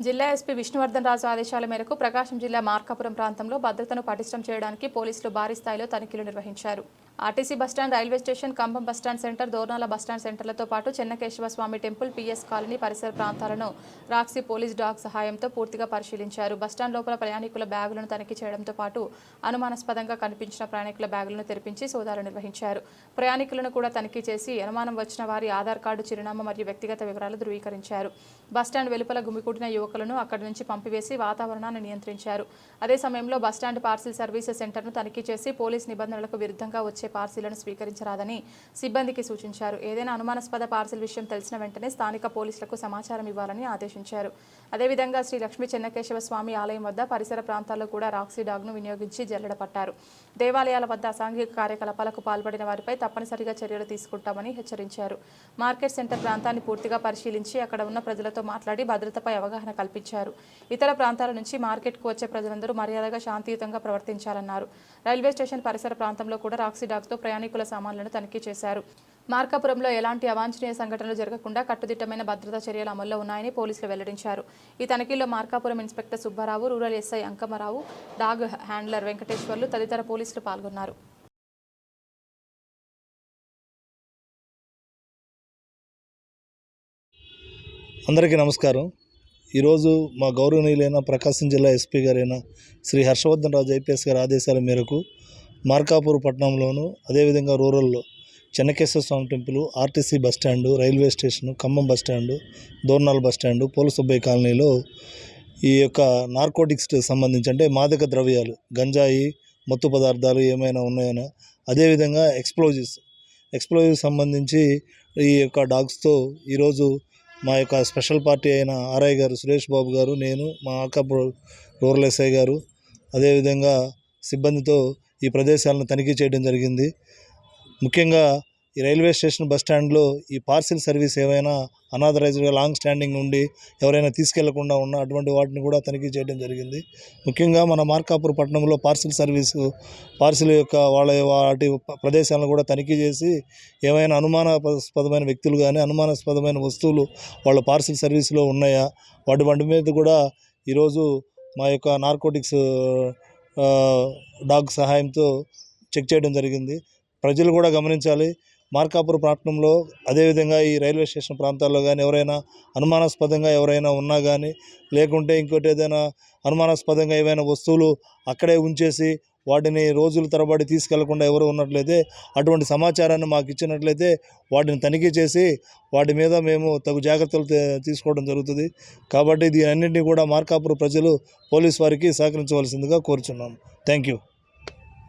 జిల్లా ఎస్పీ విష్ణువర్ధన్ రాజు ఆదేశాల మేరకు ప్రకాశం జిల్లా మార్కాపురం ప్రాంతంలో భద్రతను పటిష్టం చేయడానికి పోలీసులు భారీ స్థాయిలో తనిఖీలు నిర్వహించారు. RTC bus stand railway station Kambham bus stand center Dornala bus stand సెంటర్లతో పాటు Chennakesava Swamy temple PS colony పరిసర ప్రాంతాలను రాక్సీ పోలీస్ డాగ్ సహాయంతో పూర్తిగా పరిశీలించారు. బస్టాండ్ లోపల ప్రయాణికుల బ్యాగులను తనిఖీ చేయడంతో పాటు అనుమానాస్పదంగా కనిపించిన ప్రయాణికుల బ్యాగులను తెరిపించి సోదాలు నిర్వహించారు. ప్రయాణికులను కూడా తనిఖీ చేసి అనుమానం వచ్చిన వారి ఆధార్ కార్డు చిరునామా మరియు వ్యక్తిగత వివరాలు ధృవీకరించారు. బస్టాండ్ వెలుపల గుమికూడిన యువకులను అక్కడి నుంచి పంపివేసి వాతావరణాన్ని నియంత్రించారు. అదే సమయంలో బస్టాండ్ పార్సిల్ సర్వీసెస్ సెంటర్ను తనిఖీ చేసి పోలీస్ నిబంధనలకు విరుద్ధంగా వచ్చే పార్సీలను స్వీకరించరాదని సిబ్బందికి సూచించారు. ఏదైనా అనుమానాస్పద పార్సిల్ విషయం తెలిసిన వెంటనే స్థానిక పోలీసులకు సమాచారం ఇవ్వాలని ఆదేశించారు. అదేవిధంగా శ్రీ లక్ష్మీ చెన్నకేశవ స్వామి ఆలయం వద్ద పరిసర ప్రాంతాల్లో కూడా రాక్సీ డాగ్ను వినియోగించి జల్లెడ పట్టారు దేవాలయాల వద్ద అసాంఘిక కార్యకలాపాలకు పాల్పడిన వారిపై తప్పనిసరిగా చర్యలు తీసుకుంటామని హెచ్చరించారు. మార్కెట్ సెంటర్ ప్రాంతాన్ని పూర్తిగా పరిశీలించి అక్కడ ఉన్న ప్రజలతో మాట్లాడి భద్రతపై అవగాహన కల్పించారు. ఇతర ప్రాంతాల నుంచి మార్కెట్కు వచ్చే ప్రజలందరూ మర్యాదగా శాంతియుతంగా ప్రవర్తించాలన్నారు. రైల్వే స్టేషన్ పరిసర ప్రాంతంలో కూడా రాక్సీ డాగ్తో ప్రయాణికుల సామాన్లను తనిఖీ చేశారు. మార్కాపురంలో ఎలాంటి అవాంఛనీయ సంఘటనలు జరగకుండా కట్టుదిట్టమైన భద్రతా చర్యలు అమల్లో ఉన్నాయని పోలీసులు వెల్లడించారు. ఈ తనిఖీల్లో Markapuram inspector Subbarao rural SI Ankamarao dog handler Venkateswarlu తదితర పోలీసులు పాల్గొన్నారు. అందరికీ నమస్కారం. ఈరోజు మా గౌరవనీయులైన ప్రకాశం జిల్లా ఎస్పీ గారైన శ్రీ హర్షవర్ధన్ రాజు ఐపీఎస్ గారి ఆదేశాల మేరకు మార్కాపూర్ పట్టణంలోను అదేవిధంగా రూరల్లో Chennakeswara Swamy temple RTC bus railway station Khammam bus stand Dornal bus stand Polasubbaiah కాలనీలో ఈ యొక్క నార్కోటిక్స్ సంబంధించి అంటే మాదక ద్రవ్యాలు గంజాయి మత్తు పదార్థాలు ఏమైనా ఉన్నాయనా అదేవిధంగా ఎక్స్ప్లోజివ్స్. ఎక్స్ప్లోజివ్ సంబంధించి ఈ యొక్క డాగ్స్తో ఈరోజు మా యొక్క స్పెషల్ పార్టీ అయిన ఆర్ఐ గారు సురేష్ బాబు గారు నేను మా అక్క రూరల్ ఎస్ఐ గారు అదేవిధంగా సిబ్బందితో ఈ ప్రదేశాలను తనిఖీ చేయడం జరిగింది. ముఖ్యంగా ఈ రైల్వే స్టేషన్ బస్ స్టాండ్లో ఈ పార్సిల్ సర్వీస్ ఏవైనా అనాథరైజ్డ్గా లాంగ్ స్టాండింగ్ ఉండి ఎవరైనా తీసుకెళ్ళకుండా ఉన్న అటువంటి వాటిని కూడా తనిఖీ చేయడం జరిగింది. ముఖ్యంగా మన మార్కాపూర్ పట్టణంలో పార్సిల్ సర్వీసు పార్సిల్ యొక్క వాళ్ళ వాటి ప్రదేశాలను కూడా తనిఖీ చేసి ఏమైనా అనుమానాస్పదమైన వ్యక్తులు కానీ అనుమానాస్పదమైన వస్తువులు వాళ్ళ పార్సిల్ సర్వీస్లో ఉన్నాయా? వాటి వాటి మీద కూడా ఈరోజు మా యొక్క నార్కోటిక్స్ డాగ్ సహాయంతో చెక్ చేయడం జరిగింది. ప్రజలు కూడా గమనించాలి. మార్కాపురం ప్రాంతంలో అదేవిధంగా ఈ రైల్వే స్టేషన్ ప్రాంతాల్లో కానీ ఎవరైనా అనుమానాస్పదంగా ఎవరైనా ఉన్నా కానీ లేకుంటే ఇంకోటి ఏదైనా అనుమానాస్పదంగా ఏవైనా వస్తువులు అక్కడే ఉంచేసి వాటిని రోజుల తరబడి తీసుకెళ్ళకుండా ఎవరు ఉన్నట్లయితే అటువంటి సమాచారాన్ని మాకు ఇచ్చినట్లయితే వాటిని తనిఖీ చేసి వాటి మీద మేము తగు జాగ్రత్తలు తీసుకోవడం జరుగుతుంది. కాబట్టి దీని అన్నింటినీ కూడా మార్కాపురం ప్రజలు పోలీస్ వారికి సహకరించవలసిందిగా కోరుచున్నాం థ్యాంక్ యూ